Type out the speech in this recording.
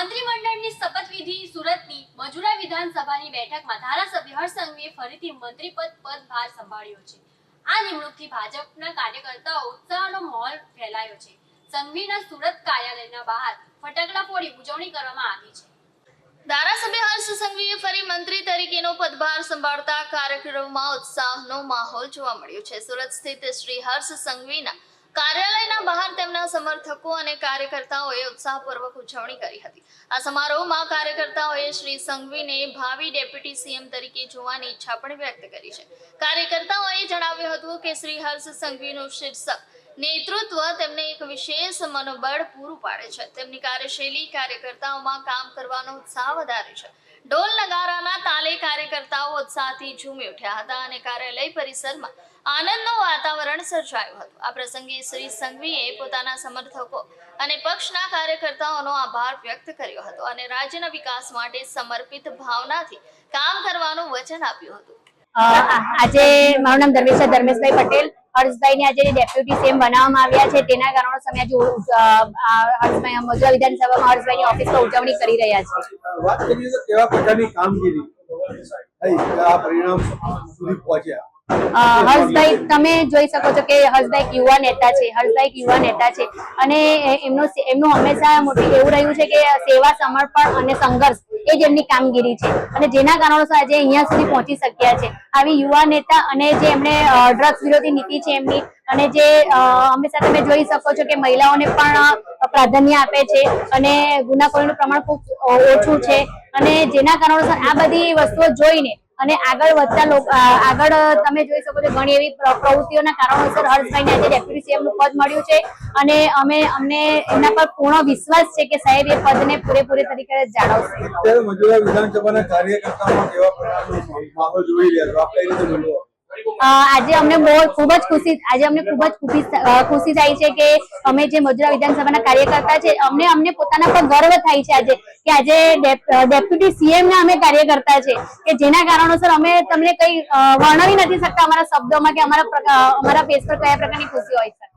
મંત્રીમંડળની શપથવિધિ સુરતની મજુરા વિધાનસભાની બેઠકમાં ધારાસભ્ય હર્ષ સંઘવીએ ફરીથી મંત્રીપદ પદભાર સંભાળ્યો છે. આ નિમણૂકથી ભાજપના કાર્યકર્તાઓ ઉત્સાહનો માહોલ ફેલાયો છે. સંઘવીના સુરત કાર્યાલયના બહાર ફટાકડા ફોડી ઉજવણી કરવામાં આવી છે. ધારાસભ્ય હર્ષ સંઘવીએ ફરી મંત્રી તરીકેનો પદભાર સંભાળતા કાર્યક્રમમાં ઉત્સાહનો માહોલ જોવા મળ્યો છે. સુરત સ્થિત શ્રી હર્ષ સંઘવીના કાર્યાલયના બહાર તેમના સમર્થકો અને કાર્યકર્તાઓએ ઉત્સાહપૂર્વક ઉજવણી કરી હતી. આ સમારોહમાં કાર્યકર્તાઓએ શ્રી સંઘવીને ભાવિ ડેપ્યુટી સીએમ તરીકે જોવાની ઈચ્છા પણ વ્યક્ત કરી છે. કાર્યકર્તાઓએ જણાવ્યું હતું કે શ્રી હર્ષ સંઘવીનું શીર્ષક, નેતૃત્વ તેમને એક વિશેષ મનોબળ પૂરું પાડે છે. તેમની કાર્યશૈલી કાર્યકર્તાઓમાં કામ કરવાનો ઉત્સાહ વધારે છે. ઢોલ નગારાના તાલે કાર્યકર્તાઓ ઉત્સાહથી ઝૂમી ઉઠ્યા હતા અને કાર્યાલય પરિસરમાં આનંદનું વાતાવરણ સર્જાયું હતું. આ પ્રસંગે શ્રી સંઘવીએ પોતાના સમર્થકો અને પક્ષના કાર્યકર્તાઓનો આભાર વ્યક્ત કર્યો હતો અને રાજ્યના વિકાસ માટે સમર્પિત ભાવનાથી કામ કરવાનું વચન આપ્યું હતું. આજે મારું નામ ધર્મેશ ધર્મેશભાઈ પટેલ. હર્ષભાઈને આજે ડેપ્યુટી સીએમ બનાવવામાં આવ્યા છે તેના કારણો અમે આજે હર્ષભાઈ મજૂરા વિધાનસભામાં હર્ષભાઈની ઓફિસમાં ઉજવણી કરી રહ્યા છે. વાત કરીએ તો કેવા પ્રકારની કામગીરી? પરિણામ સુધી પહોંચ્યા. હર્ષભાઈ તમે જોઈ શકો છો કે હર્ષભાઈ એક યુવા નેતા છે હર્ષભાઈ એક યુવા નેતા છે. અને એમનું એમનું હંમેશા મોટી એવું રહ્યું છે કે સેવા સમર્પણ અને સંઘર્ષ એ જ એમની કામગીરી છે. અને જેના કારણોસર આજે અહીંયા સુધી પહોંચી શક્યા છે. આવી યુવા નેતા અને જે એમણે ડ્રગ્સ વિરોધી નીતિ છે એમની, અને જે હંમેશા તમે જોઈ શકો છો કે મહિલાઓને પણ પ્રાધાન્ય આપે છે અને ગુનાખોરીનું પ્રમાણ ખૂબ ઓછું છે. અને જેના કારણોસર આ બધી વસ્તુઓ જોઈને અને આગળ વધતા આગળ તમે જોઈ શકો છો ઘણી એવી પ્ર- પ્રવૃત્તિઓના કારણોસર હર્ષભાઈને આજે ડેપ્યુટી સીએમનું પદ મળ્યું છે. અને અમે, અમને એમના પર પૂર્ણ વિશ્વાસ છે કે સાહેબ એ પદને પૂરેપૂરી તરીકે જાળવશે. વિધાનસભાના કાર્યકર્તાઓમાં આજે અમને બહુ ખૂબ જ ખુશી, આજે અમને ખૂબ જ ખુશી થાય છે કે અમે જે મજુરા વિધાનસભાના કાર્યકર્તા છે, અમને અમને પોતાના પર ગર્વ થાય છે આજે કે આજે ડેપ્યુટી સીએમ ના અમે કાર્યકર્તા છે, કે જેના કારણોસર અમે તમને કઈ વર્ણવી નથી શકતા અમારા શબ્દોમાં કે અમારા અમારા ફેસ પર કયા પ્રકારની ખુશી હોય છે.